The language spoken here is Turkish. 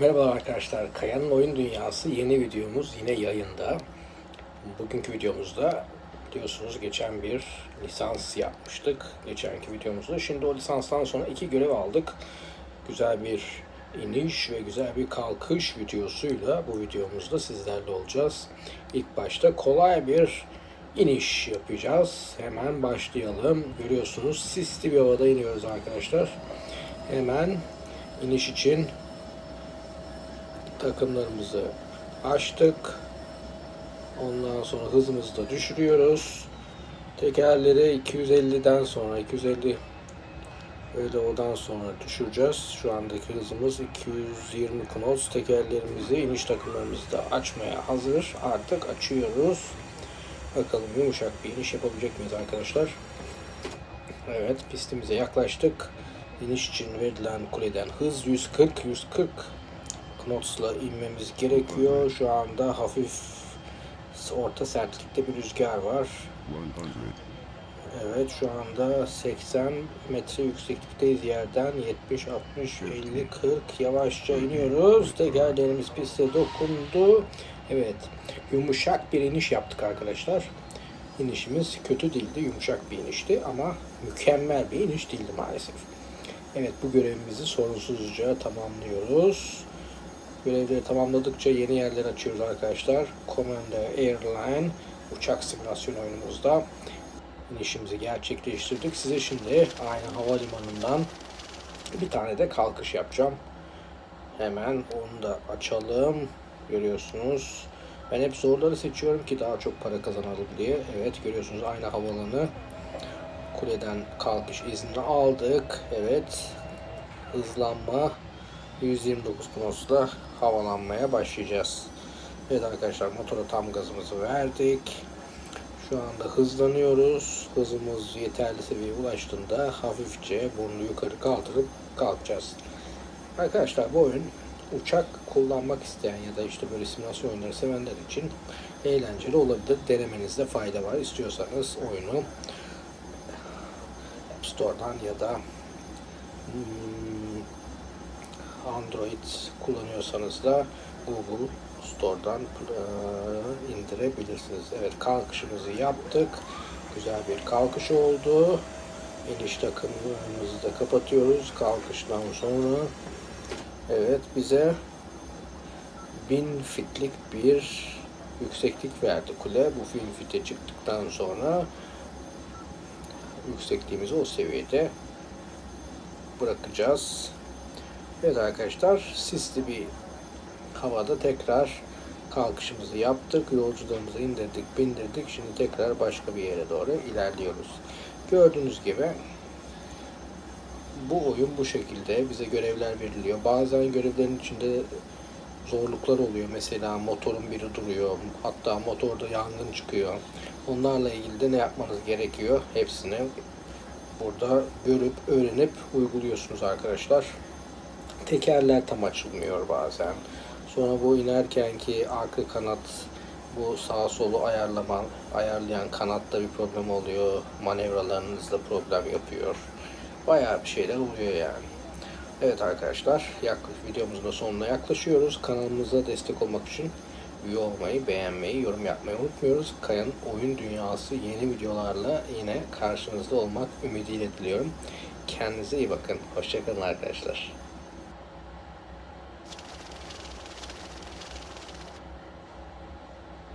Merhabalar arkadaşlar. Kaya'nın Oyun Dünyası yeni videomuz yine yayında. Bugünkü videomuzda biliyorsunuz geçen bir lisans yapmıştık. Geçenki videomuzda. Şimdi o lisanstan sonra iki görev aldık. Güzel bir iniş ve güzel bir kalkış videosuyla bu videomuzda sizlerle olacağız. İlk başta kolay bir iniş yapacağız. Hemen başlayalım. Görüyorsunuz sisli bir havada iniyoruz arkadaşlar. Hemen iniş için takımlarımızı açtık. Ondan sonra hızımızı da düşürüyoruz. Tekerleri 250'den sonra 250 öyle odan sonra düşüreceğiz. Şu andaki hızımız 220 knots. Tekerlerimizi iniş takımlarımızı da açmaya hazır. Artık açıyoruz. Bakalım yumuşak bir iniş yapabilecek miyiz arkadaşlar? Evet pistimize yaklaştık. İniş için verilen kuleden hız 140 140 knotsla inmemiz gerekiyor. Şu anda hafif orta sertlikte bir rüzgar var. 100. Evet şu anda 80 metre yükseklikteyiz yerden 70 60 50 40 yavaşça iniyoruz. Tekerlerimiz piste dokundu. Evet yumuşak bir iniş yaptık arkadaşlar. İnişimiz kötü değildi, yumuşak bir inişti ama mükemmel bir iniş değildi maalesef. Evet bu görevimizi sorunsuzca tamamlıyoruz. Görevleri tamamladıkça yeni yerler açıyoruz arkadaşlar. Commander Airline uçak simülasyon oyunumuzda inişimizi gerçekleştirdik. Size şimdi aynı havalimanından bir tane de kalkış yapacağım. Hemen onu da açalım. Görüyorsunuz. Ben hep zorları seçiyorum ki daha çok para kazanalım diye. Evet görüyorsunuz aynı havalanı. Kuleden kalkış izni aldık. Evet. Hızlanma 129 knotsla havalanmaya başlayacağız. Evet arkadaşlar motora tam gazımızı verdik. Şu anda hızlanıyoruz. Hızımız yeterli seviyeye ulaştığında hafifçe burnu yukarı kaldırıp kalkacağız. Arkadaşlar bu oyun uçak kullanmak isteyen ya da işte böyle simülasyon oyunları sevenler için eğlenceli olabilir. Denemenizde fayda var. İstiyorsanız oyunu App Store'dan ya da hmm, Android kullanıyorsanız da Google Store'dan e, indirebilirsiniz. Evet kalkışımızı yaptık. Güzel bir kalkış oldu. İniş takımımızı da kapatıyoruz. Kalkıştan sonra evet bize 1000 fitlik bir yükseklik verdi kule. Bu 1000 fite çıktıktan sonra yüksekliğimizi o seviyede bırakacağız. Evet arkadaşlar sisli bir havada tekrar kalkışımızı yaptık. Yolcularımızı indirdik, bindirdik. Şimdi tekrar başka bir yere doğru ilerliyoruz. Gördüğünüz gibi bu oyun bu şekilde bize görevler veriliyor. Bazen görevlerin içinde zorluklar oluyor. Mesela motorun biri duruyor. Hatta motorda yangın çıkıyor. Onlarla ilgili de ne yapmanız gerekiyor? Hepsini burada görüp, öğrenip uyguluyorsunuz arkadaşlar. Tekerler tam açılmıyor bazen. Sonra bu inerken ki arka kanat bu sağ solu ayarlama, ayarlayan kanatta bir problem oluyor. Manevralarınızda problem yapıyor. Bayağı bir şeyler oluyor yani. Evet arkadaşlar, yak videomuzun sonuna yaklaşıyoruz. Kanalımıza destek olmak için üye olmayı, beğenmeyi, yorum yapmayı unutmuyoruz. Kaya'nın oyun dünyası yeni videolarla yine karşınızda olmak ümidiyle diliyorum. Kendinize iyi bakın. Hoşçakalın arkadaşlar.